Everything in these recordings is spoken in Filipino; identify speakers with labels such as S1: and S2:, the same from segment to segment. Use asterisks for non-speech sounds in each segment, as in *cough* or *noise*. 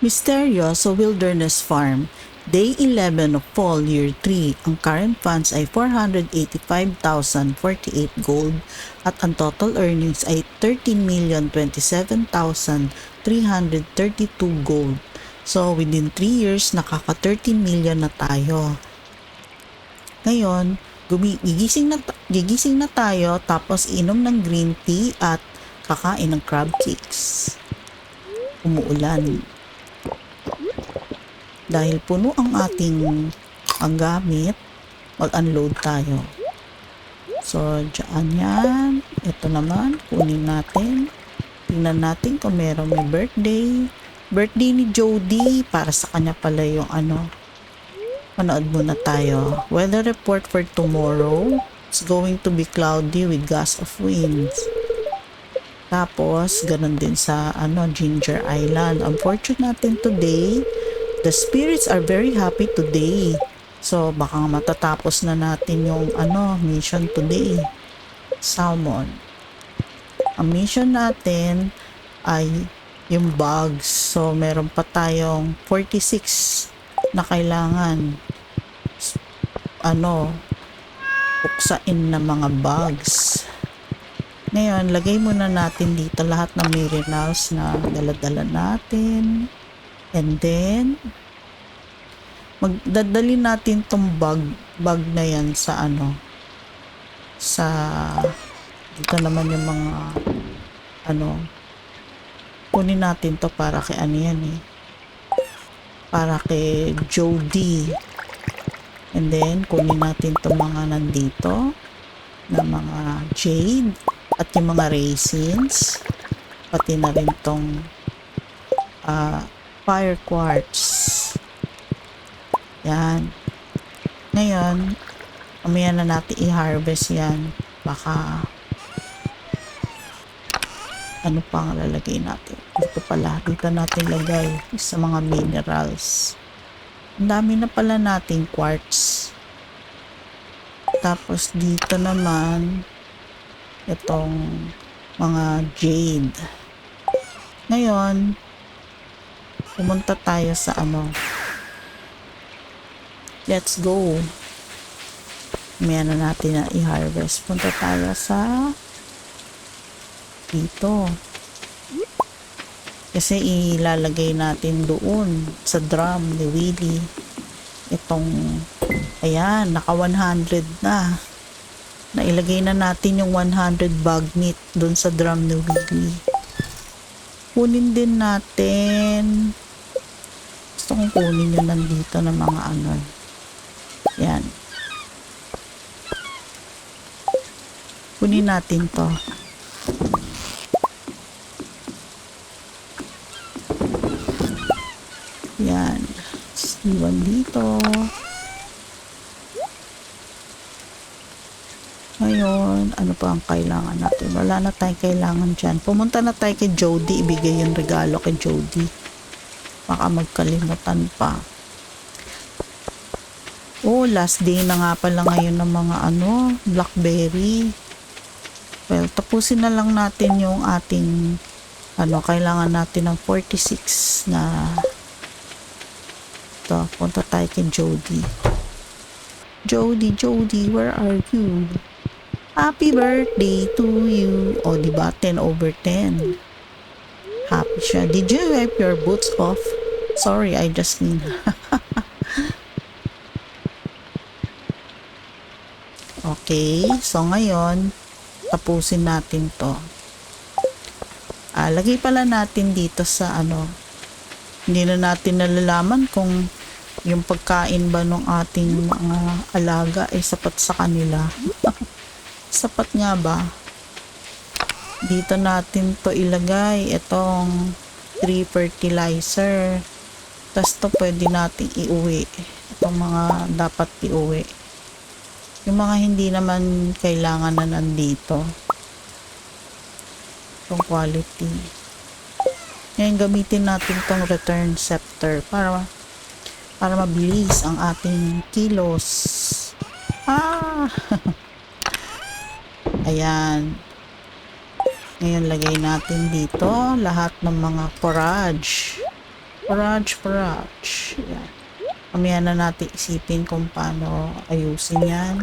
S1: Misteryoso Wilderness Farm, Day 11 of Fall Year 3. Ang current funds ay 485,048 gold at ang total earnings ay 13,027,332 gold. So within 3 years, nakaka 13 million na tayo. Ngayon, gigising na, gigising na tayo tapos inom ng green tea at kakain ng crab cakes. Umuulan. Dahil puno ang ating ang gamit, mag-unload tayo. So, dyan yan. Ito naman, kunin natin. Tingnan natin kung meron may birthday. Birthday ni Jody. Para sa kanya pala yung ano. Manood muna tayo. Weather report for tomorrow. It's going to be cloudy with gust of winds. Tapos, ganun din sa ano, Ginger Island. Ang fortune natin today, the spirits are very happy today. So, baka matatapos na natin yung ano, mission today. Salmon. Ang mission natin ay yung bugs. So, meron pa tayong 46 na kailangan ano, buksain na mga bugs. Ngayon, lagay muna natin dito lahat ng minerals na daladala natin. And then, magdadali natin tong bag, bag na yan sa ano, sa, dito naman yung mga, ano, kunin natin to para kay ano yan eh, para kay Jody. And then, kunin natin to mga nandito, na mga jade, at yung mga raisins, pati na rin tong, ah, fire quartz. Yan. Ngayon, mamaya na natin i-harvest yan. Baka ano pa ang lalagay natin? Dito pala. Dito natin lagay sa mga minerals. Ang dami na pala nating quartz. Tapos dito naman itong mga jade. Ngayon, pumunta tayo sa ano, Let's go. May ano natin na i-harvest. Punta tayo sa dito. Kasi ilalagay natin doon sa drum ni Willie. Itong, ayan, naka 100 na. Nailagay na natin yung 100 bag meat doon sa drum ni Willie. Kunin din natin. Kong kunin yung nandito ng mga ano. Yan. Kunin natin to. Yan. Iwan dito. Ngayon, ano pa ang kailangan natin? Wala na tayong kailangan dyan. Pumunta na tayo kay Jody. Ibigay yung regalo kay Jody. Baka magkalimutan pa. Oh, last day na nga pala ngayon ng mga ano, blackberry. Well, tapusin na lang natin yung ating ano, kailangan natin ng 46 na ito, punta tayo kay Jody. Jody, Jody, where are you? Happy birthday to you. O, oh, diba? 10 over 10. Happy siya. Did you wipe your boots off? Sorry, I just mean. *laughs* Okay, so ngayon, tapusin natin to. Ah, pala natin dito sa ano, hindi na natin nalalaman kung yung pagkain ba ng ating mga alaga ay sapat sa kanila. *laughs* sapat nga ba? Dito natin to ilagay itong tree fertilizer. Tapos to pwede natin iuwi. Itong mga dapat iuwi. Yung mga hindi naman kailangan na nandito. Itong quality. Ngayon gamitin natin tong return scepter para para mabilis ang ating kilos. Ah! *laughs* Ayan. Ngayon lagay natin dito lahat ng mga forage. Paraj, paraj. Yan. Mamaya na natin isipin kung paano ayusin yan.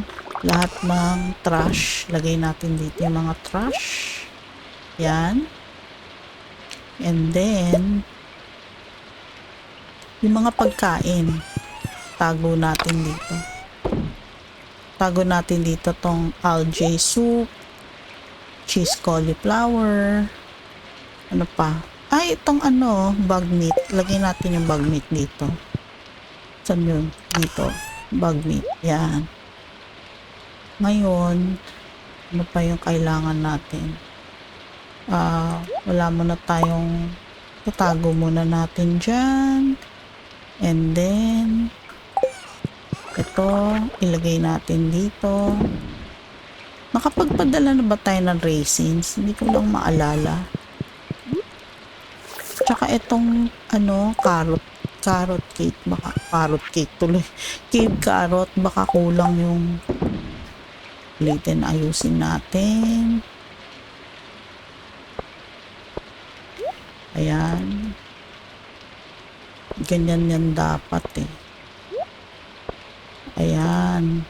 S1: Lahat ng trash, lagay natin dito yung mga trash. Yan. And then, yung mga pagkain, tago natin dito. Tago natin dito tong algae soup, cheese cauliflower, ano pa? Ay, itong ano, bug meat. Lagay natin yung bug meat dito. Saan yun? Dito. Bug meat. Yan. Ngayon, ano pa yung kailangan natin? Ah, wala muna tayong tatago muna natin dyan. And then, ito, ilagay natin dito. Nakapagpadala na ba tayo ng raisins? Hindi ko lang maalala. Tsaka itong, ano, carrot. Carrot cake. Baka, carrot cake tuloy. *laughs* Cave carrot. Baka kulang yung ulitin ayusin natin. Ayan. Ganyan yan dapat eh. Ayan.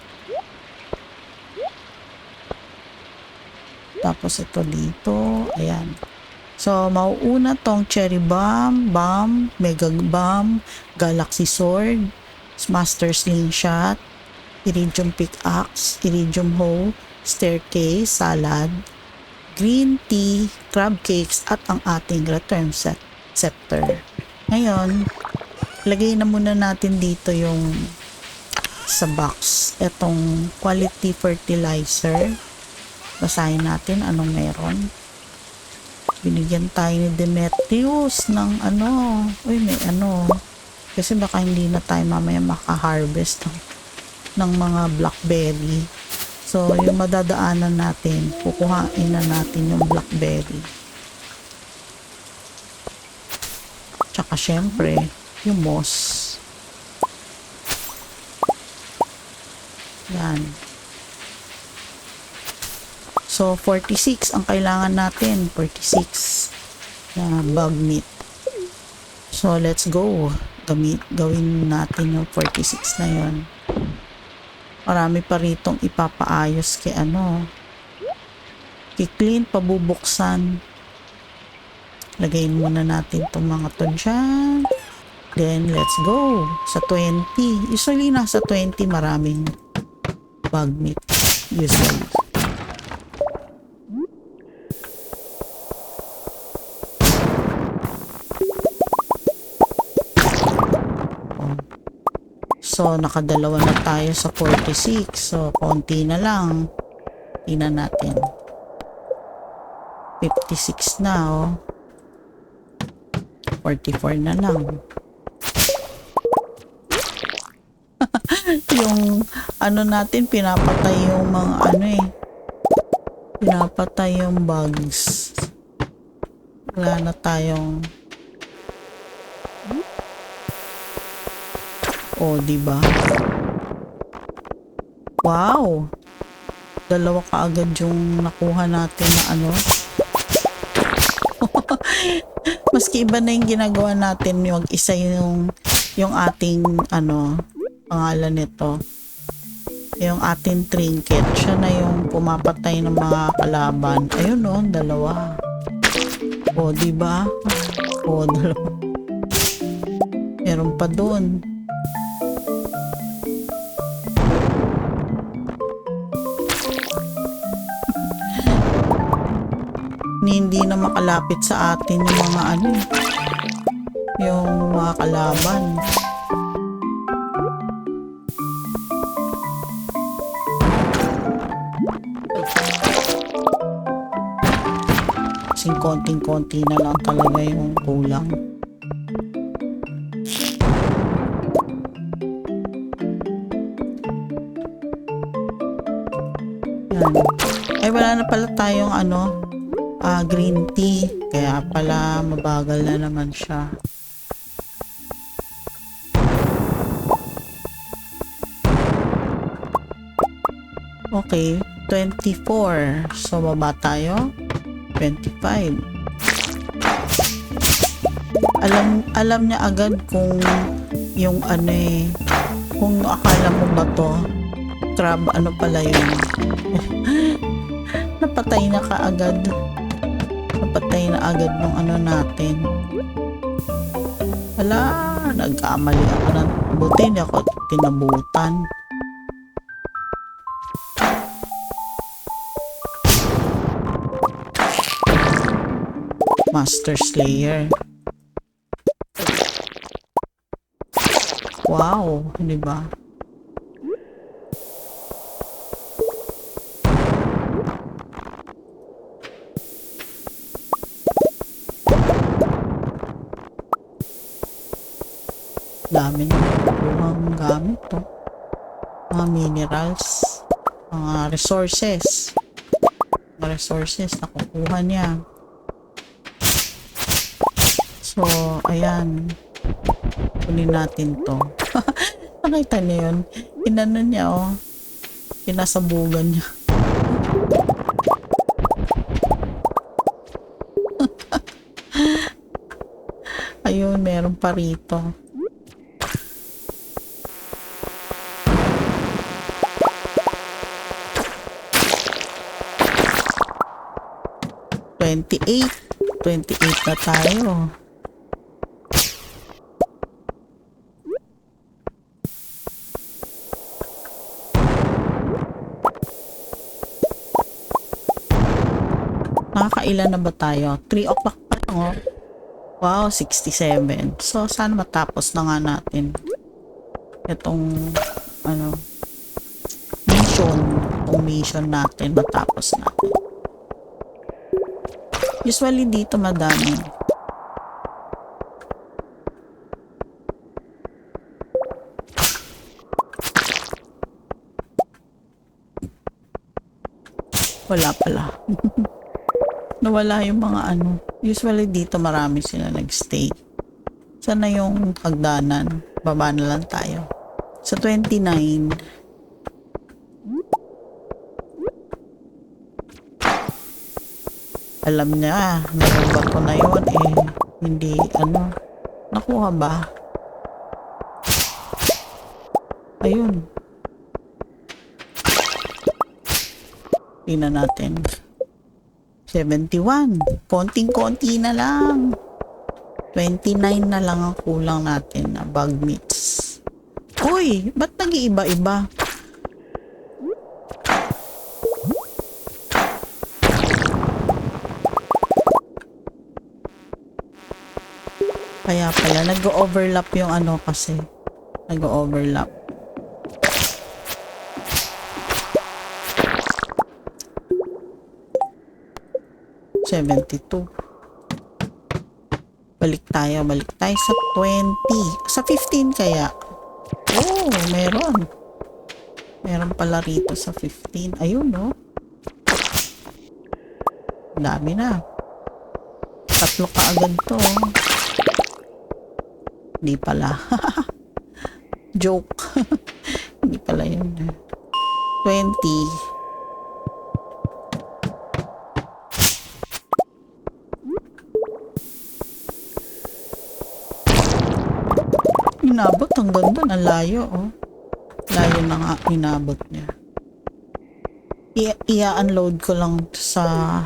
S1: Tapos ito dito. Ayan. So, mauuna tong Cherry Bomb, Bomb, Mega Bomb, Galaxy Sword, Master Slingshot, Iridium Pickaxe, Iridium Hoe, Staircase, Salad, Green Tea, Crab Cakes, at ang ating Return set, Scepter. Ngayon, lagay na muna natin dito yung sa box. Itong quality fertilizer. Basahin natin anong meron. Binigyan tayo ni Demetrius ng ano. Uy, may ano. Kasi baka hindi na tayo mamaya maka-harvest ng, ng mga blackberry. So, yung madadaanan natin, kukuhain na natin yung blackberry. Tsaka syempre, yung moss. Yan. So, 46 ang kailangan natin. 46 na bug meat. So, let's go. Gamit, gawin natin yung 46 na yon. Marami pa ritong ipapaayos kay ano. Ki-clean, pabubuksan. Lagayin muna natin itong mga to dyan. Then, let's go. Sa 20. Usually, nasa 20 maraming bug meat. Usually. So, nakadalawa na tayo sa 46. So, konti na lang. Tingnan natin. 56 na, oh. 44 na lang. *laughs* yung ano natin, pinapatay yung mga ano eh. Pinapatay yung bugs. Wala na tayong Oh, di ba? Wow. Dalawa kaagad yung nakuha natin na ano. *laughs* Maski iba na yung ginagawa natin, yung isa yung yung ating ano, pangalan nito. Yung ating trinket, siya na yung pumapatay ng mga kalaban. Ayun no, dalawa. O, di ba? O, dalawa. Meron pa doon. Ni hindi na makalapit sa atin yung mga ano yung mga kalaban. Kasing konting-konti na lang talaga yung kulang. Yan. Ay wala na pala tayong ano ah, green tea. Kaya pala mabagal na naman siya. Okay, 24. So, baba tayo. 25. Alam, alam niya agad kung yung ano eh, kung akala mo ba to, crab, ano pala yun. *laughs* Napatay na kaagad. Napatay na agad nung ano natin. Wala, nagkamali ako ng buti, hindi ako tinabutan. Master Slayer. Wow, di ba? Dami na nakukuhang gamit to. Mga minerals, mga resources. Mga resources nakukuha niya. So, ayan. Kunin natin to. *laughs* Nakita niyo yun? Inano niya, oh. Pinasabugan niya. *laughs* Ayun, meron pa rito. Twenty-eight. Twenty-eight na tayo. Nakakailan na ba tayo? 3 o'clock pa lang, oh. Wow, 67. So, sana matapos na nga natin itong, ano, mission. Itong mission natin, matapos natin. Usually dito madami. Wala pala. *laughs* Nawala yung mga ano. Usually dito marami sila nagstay. Sana yung hagdanan. Baba na lang tayo. Sa 29, alam niya, meron ba ko na yun eh. Hindi, ano, nakuha ba? Ayun. Tingnan natin. 71. Konting-konti na lang. 29 na lang ang kulang natin na bug meats. Uy, ba't nag-iiba-iba? Kaya pala, nag-overlap yung ano kasi. Nag-overlap. Seventy-two. Balik tayo, balik tayo sa 20. Sa 15 kaya. Oh, meron. Meron pala rito sa 15. Ayun, no? Dami na. Tatlo ka agad to. oh. Hindi pala. *laughs* Joke. *laughs* Hindi pala yun. 20. Inabot hanggang doon. Ang layo, oh. Layo na nga inabot niya. I-unload ko lang sa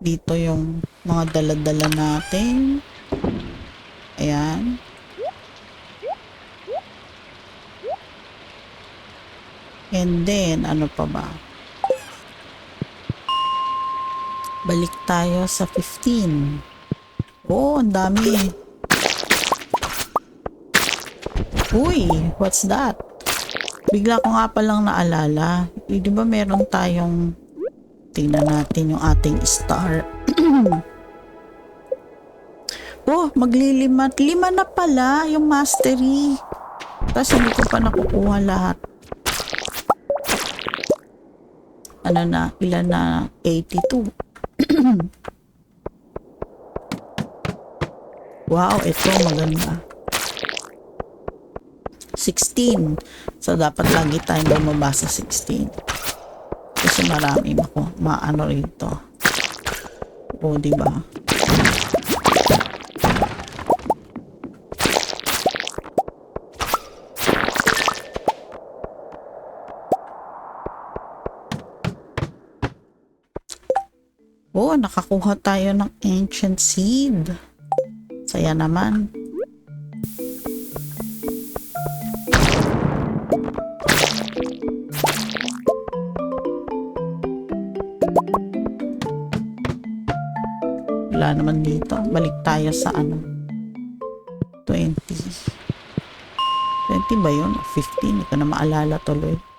S1: dito yung mga dala-dala natin. Ayan. And then, ano pa ba? Balik tayo sa 15. Oh, ang dami. Uy, what's that? Bigla ko nga palang naalala. Eh, di ba meron tayong tingnan natin yung ating star. *clears throat* oh, maglilimat. Lima na pala yung mastery. Tapos hindi ko pa nakukuha lahat. Ano na, ilan na? 82. *clears throat* wow, ito maganda. 16. So, dapat lagi tayong bumaba sa 16. Kasi marami mako, maano rito. O, di nakakuha tayo ng ancient seed. Saya naman. Wala naman dito. Balik tayo sa ano. 20. 20 ba yun? 15? Hindi ko na maalala tuloy.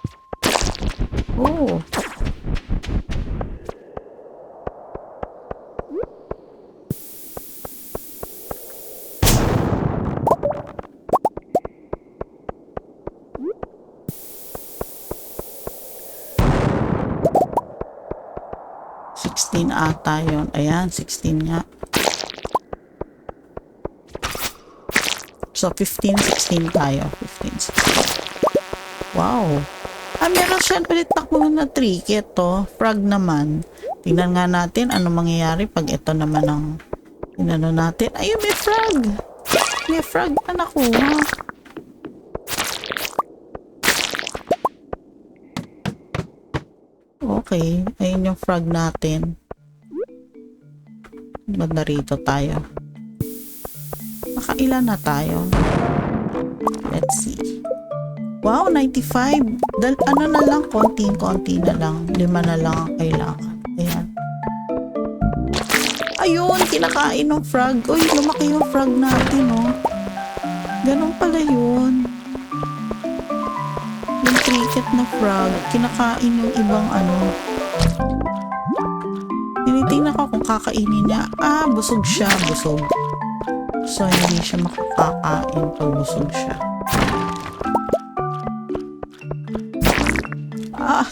S1: 16 ata yun. Ayan, 16 nga. So, 15, 16 tayo. 15, 16. Wow. Ah, meron siya ulit takbo na trinket to. Frog naman. Tingnan nga natin ano mangyayari pag ito naman ang inano natin. Ayun, may frog. May frog na nakuha. Okay. Ayun yung frog natin. Banda rito tayo. Nakailan na tayo? Let's see. Wow, 95. Dal ano na lang, konting-konti na lang. Lima na lang ang kailangan. Ayan. Ayun, kinakain ng frog. Uy, lumaki yung frog natin, oh. Ganun pala yun. Yung cricket na frog, kinakain yung ibang ano. Tinitingnan ko kung kakainin niya. Ah, busog siya, busog. So, hindi siya makakakain pag busog siya. Ah,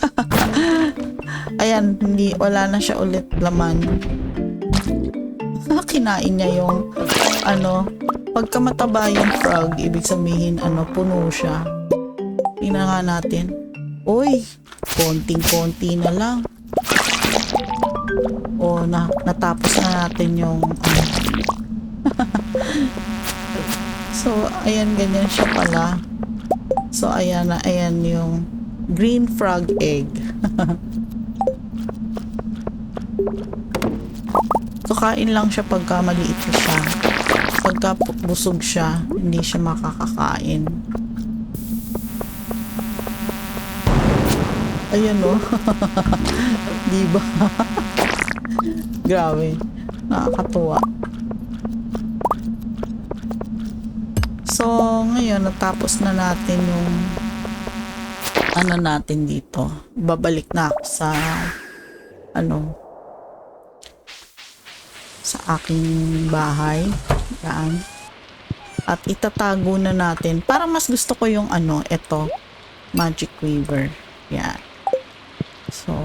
S1: *laughs* Ayan, hindi, wala na siya ulit laman. Kinain niya yung, ano, pagka mataba yung frog, ibig sabihin, ano, puno siya. Tingnan nga natin. Uy, konting-konti na lang. O, na, natapos na natin yung, ano, *laughs* So, ayan, ganyan siya pala. So, ayan na, ayan yung green frog egg. *laughs* so, kain lang siya pagka maliit siya. Pagka busog siya, hindi siya makakakain. Ayan o. Di ba? Grabe. Nakakatuwa. So, ngayon, natapos na natin yung ano natin dito. Babalik na ako sa ano sa aking bahay. Yan. At itatago na natin. Para mas gusto ko yung ano, ito. Magic Weaver. Yan. So,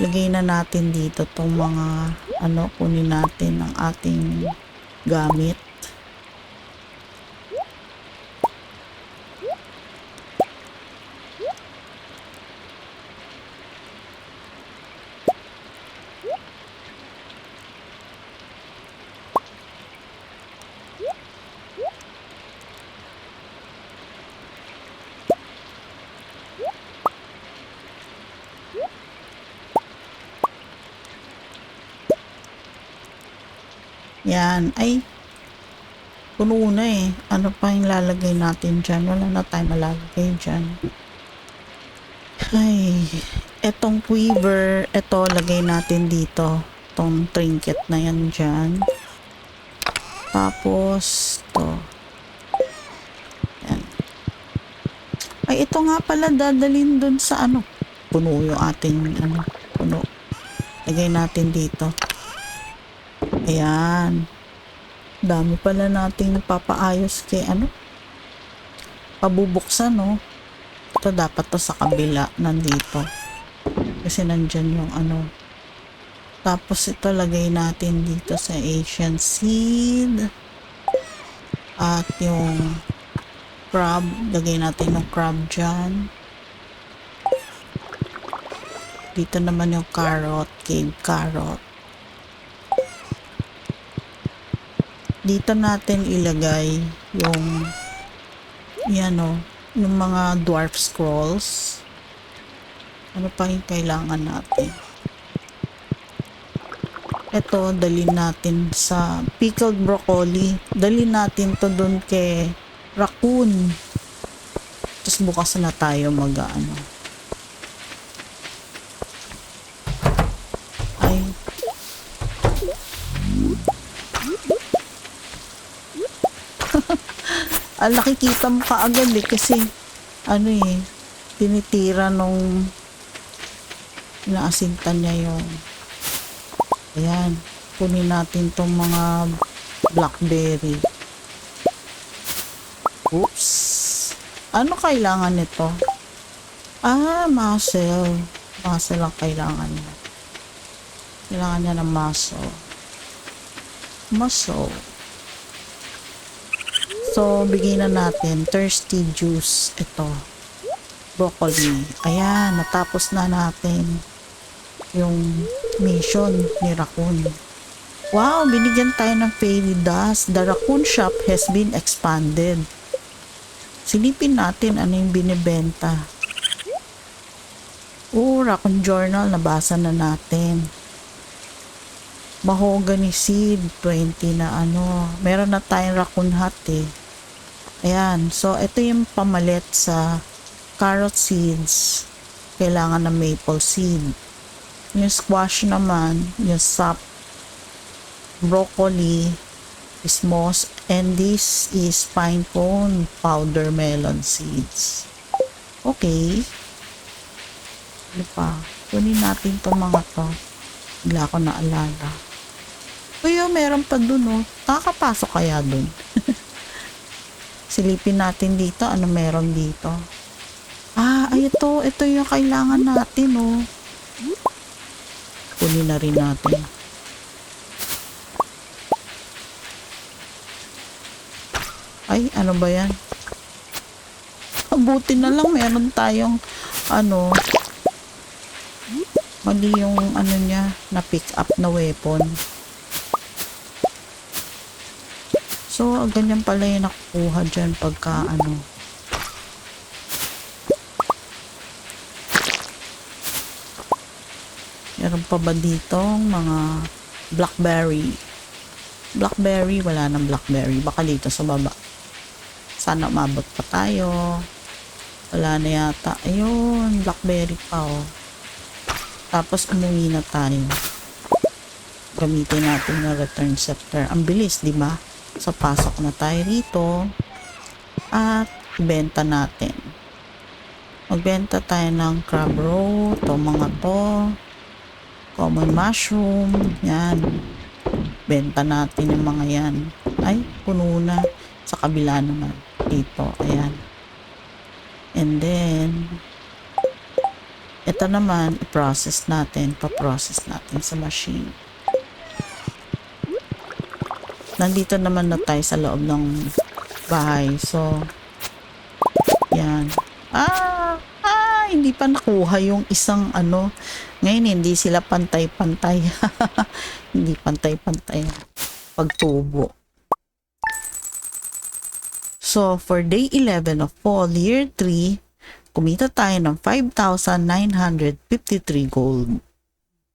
S1: lagay na natin dito tong mga ano, kunin natin ang ating gamit. Yan. Ay, puno na eh. Ano pa yung lalagay natin dyan? Wala na tayo malalagay dyan. Ay, etong quiver, eto lagay natin dito. Itong trinket na yan dyan. Tapos, to. Yan. Ay, ito nga pala dadalhin dun sa ano. Puno yung ating ano, puno. Lagay natin dito. Ayan. Dami pala nating papaayos kay ano. Pabubuksan, no? Ito dapat to sa kabila, nandito. Kasi nandyan yung ano. Tapos ito lagay natin dito sa Asian seed. At yung crab, lagay natin yung crab dyan. Dito naman yung carrot, cave carrot. Dito natin ilagay yung yan o, yung mga dwarf scrolls. Ano pa yung kailangan natin? Ito, dalhin natin sa pickled broccoli. Dalhin natin to dun kay raccoon. Tapos bukas na tayo mag ano. Ah, nakikita mo kaagad eh kasi ano eh, tinitira nung inaasintan niya yung ayan, kunin natin tong mga blackberry. Oops. Ano kailangan nito? ah, muscle. Muscle ang kailangan niya. Kailangan niya ng muscle. Muscle so bigyan na natin thirsty juice ito broccoli ayan natapos na natin yung mission ni Raccoon. Wow, binigyan tayo ng fairy dust. The Raccoon shop has been expanded. Silipin natin ano yung binibenta. Oh, Raccoon Journal, nabasa na natin. Mahogany seed, 20 na ano. Meron na tayong Raccoon hat eh. Ayan, so ito yung pamalit sa carrot seeds. Kailangan ng maple seed. Yung squash naman, yung sap, broccoli, is moss, and this is pine cone powder melon seeds. Okay. Ano pa? Kunin natin tong mga to. Bigla ko naalala. Uy, oh, meron pa dun, oh. Nakakapasok kaya dun? *laughs* Silipin natin dito. Ano meron dito? Ah, ay ito. Ito yung kailangan natin, oh kunin na rin natin. Ay, ano ba yan? Buti na lang meron tayong ano mali yung ano niya na pick up na weapon. So, ganyan pala yung nakukuha dyan pagka ano Meron pa ba dito mga blackberry? Blackberry, wala nang blackberry. Baka dito sa baba. Sana umabot pa tayo. Wala na yata. Ayun, blackberry pa oh. Tapos umuwi na tayo. Gamitin natin yung return scepter. Ang bilis, di ba? So, pasok na tayo rito. At, benta natin. Magbenta tayo ng crab roll. To mga to common mushroom, yan. Benta natin yung mga yan. Ay, puno na. Sa kabila naman. Dito, ayan. And then, ito naman, i-process natin, pa-process natin sa machine. Nandito naman na tayo sa loob ng bahay. So, yan. Ah! Ah! Hindi pa nakuha yung isang ano, ngayon, hindi sila pantay-pantay. *laughs* hindi pantay-pantay pagtubo. So, for day 11 of fall, year 3, kumita tayo ng 5,953 gold.